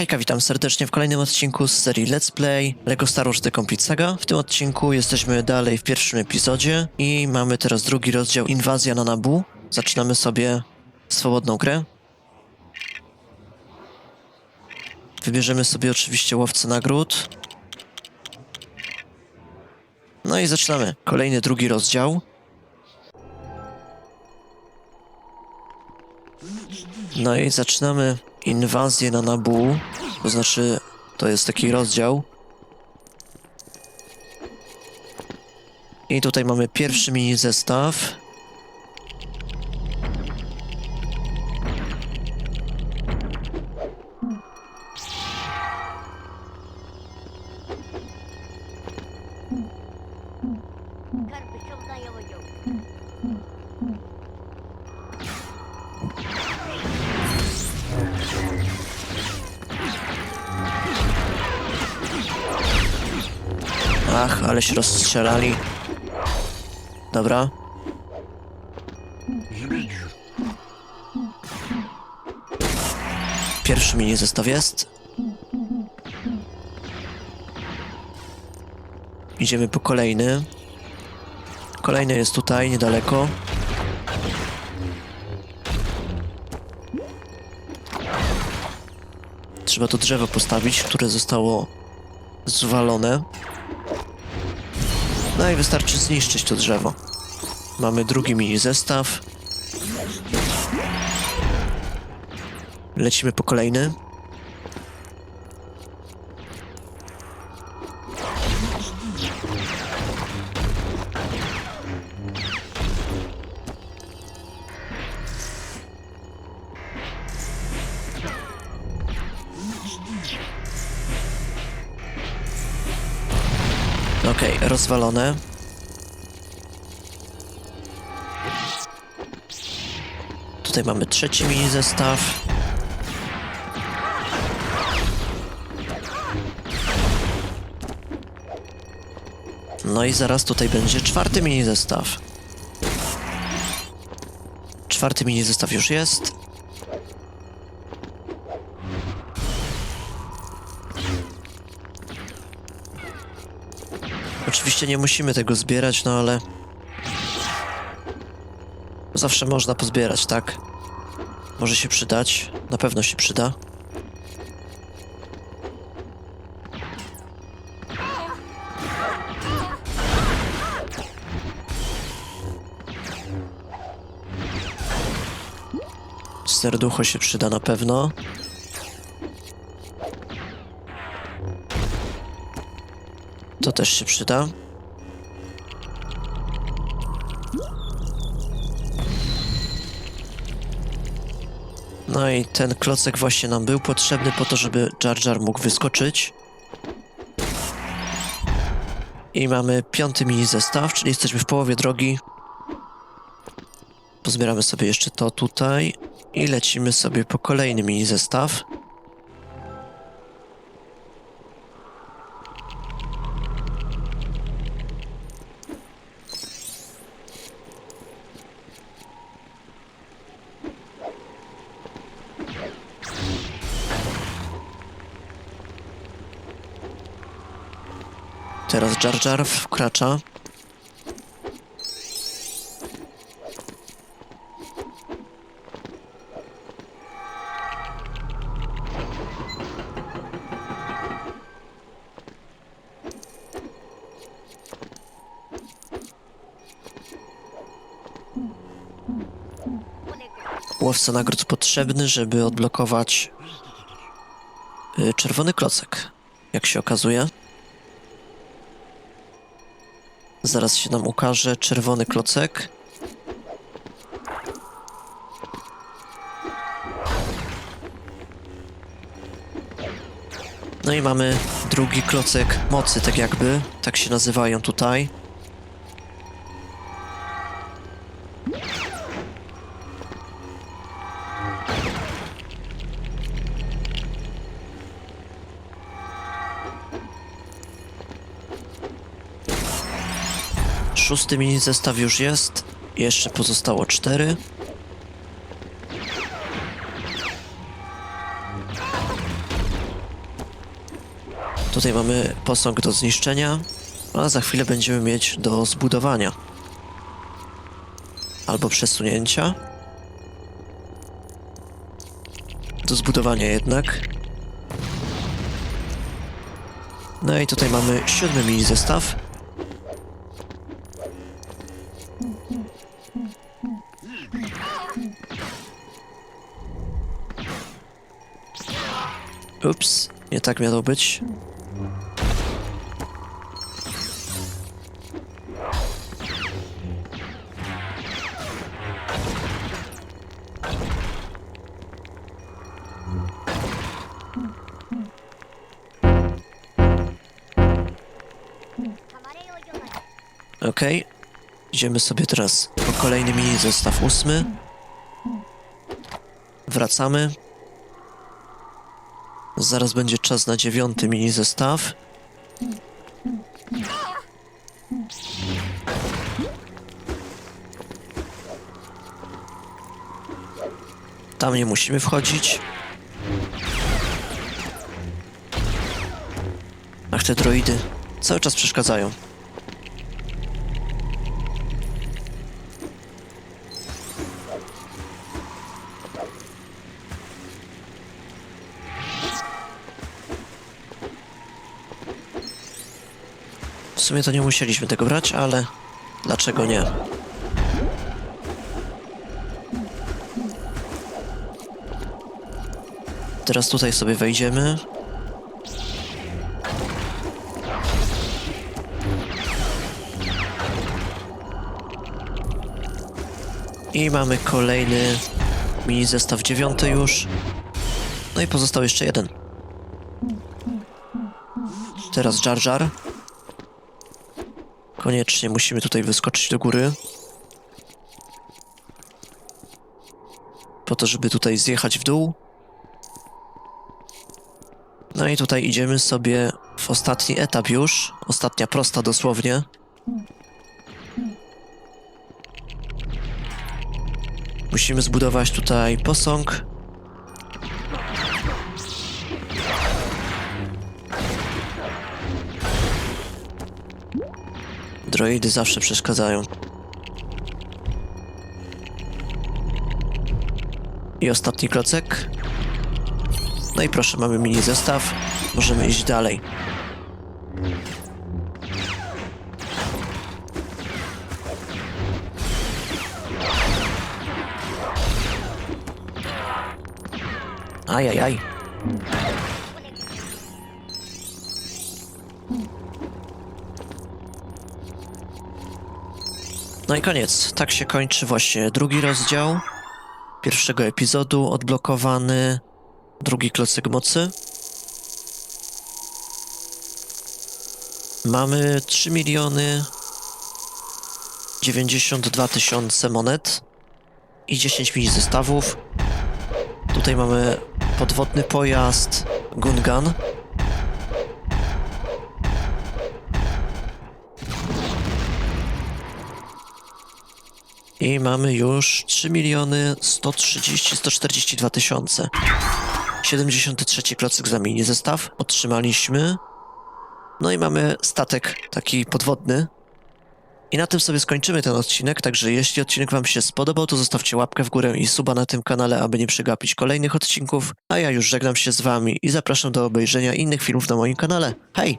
Hejka, witam serdecznie w kolejnym odcinku z serii Let's Play LEGO Star Wars The Complete Saga. W tym odcinku jesteśmy dalej w pierwszym epizodzie i mamy teraz drugi rozdział Inwazja na Nabu. Zaczynamy sobie swobodną grę. Wybierzemy sobie oczywiście łowcę nagród. No i zaczynamy. Kolejny drugi rozdział. No i zaczynamy inwazję na Nabu. To znaczy, to jest taki rozdział. I tutaj mamy pierwszy mini zestaw. Ach, ale się rozstrzelali. Dobra. Pierwszy mini zestaw jest. Idziemy po kolejny. Kolejny jest tutaj, niedaleko. Trzeba to drzewo postawić, które zostało zwalone. No i wystarczy zniszczyć to drzewo. Mamy drugi mini zestaw. Lecimy po kolejny. Okej, rozwalone. Tutaj mamy trzeci mini zestaw. No i zaraz tutaj będzie czwarty mini zestaw. Czwarty mini zestaw już jest. Oczywiście nie musimy tego zbierać, no ale... Zawsze można pozbierać, tak? Może się przydać. Na pewno się przyda. Serducho się przyda na pewno. To też się przyda. No i ten klocek właśnie nam był potrzebny po to, żeby Jar Jar mógł wyskoczyć. I mamy piąty mini zestaw, czyli jesteśmy w połowie drogi. Pozbieramy sobie jeszcze to tutaj i lecimy sobie po kolejny mini zestaw. Teraz Jar Jar wkracza. Łowca nagród potrzebny, żeby odblokować y, czerwony klocek, jak się okazuje. Zaraz się nam ukaże czerwony klocek. No i mamy drugi klocek mocy, tak jakby, tak się nazywają tutaj. Szósty mini zestaw już jest. Jeszcze pozostało cztery. Tutaj mamy posąg do zniszczenia, a za chwilę będziemy mieć do zbudowania. Albo przesunięcia. Do zbudowania jednak. No i tutaj mamy siódmy mini zestaw. Ups, nie tak miało być. Okej. Idziemy sobie teraz po kolejny mini zestaw ósmy. Wracamy. Zaraz będzie czas na dziewiąty mini zestaw. Tam nie musimy wchodzić. Ach, te droidy cały czas przeszkadzają. W sumie to nie musieliśmy tego brać, ale dlaczego nie? Teraz tutaj sobie wejdziemy. I mamy kolejny mini zestaw dziewiąty już. No i pozostał jeszcze jeden. Teraz Jar Jar. Koniecznie musimy tutaj wyskoczyć do góry. Po to, żeby tutaj zjechać w dół. No i tutaj idziemy sobie w ostatni etap już. Ostatnia prosta dosłownie. Musimy zbudować tutaj posąg. Droidy zawsze przeszkadzają. I ostatni klocek. No i proszę, mamy mini zestaw. Możemy iść dalej. Ajajaj. No i koniec. Tak się kończy właśnie drugi rozdział pierwszego epizodu odblokowany. Drugi klocek mocy. Mamy 3 miliony 92 tysiące monet i 10 mini zestawów. Tutaj mamy podwodny pojazd Gungan. I mamy już 3 miliony 130 142 tysiące. 73 klocek za mini zestaw otrzymaliśmy. No i mamy statek taki podwodny. I na tym sobie skończymy ten odcinek, także jeśli odcinek Wam się spodobał, to zostawcie łapkę w górę i suba na tym kanale, aby nie przegapić kolejnych odcinków. A ja już żegnam się z Wami i zapraszam do obejrzenia innych filmów na moim kanale. Hej!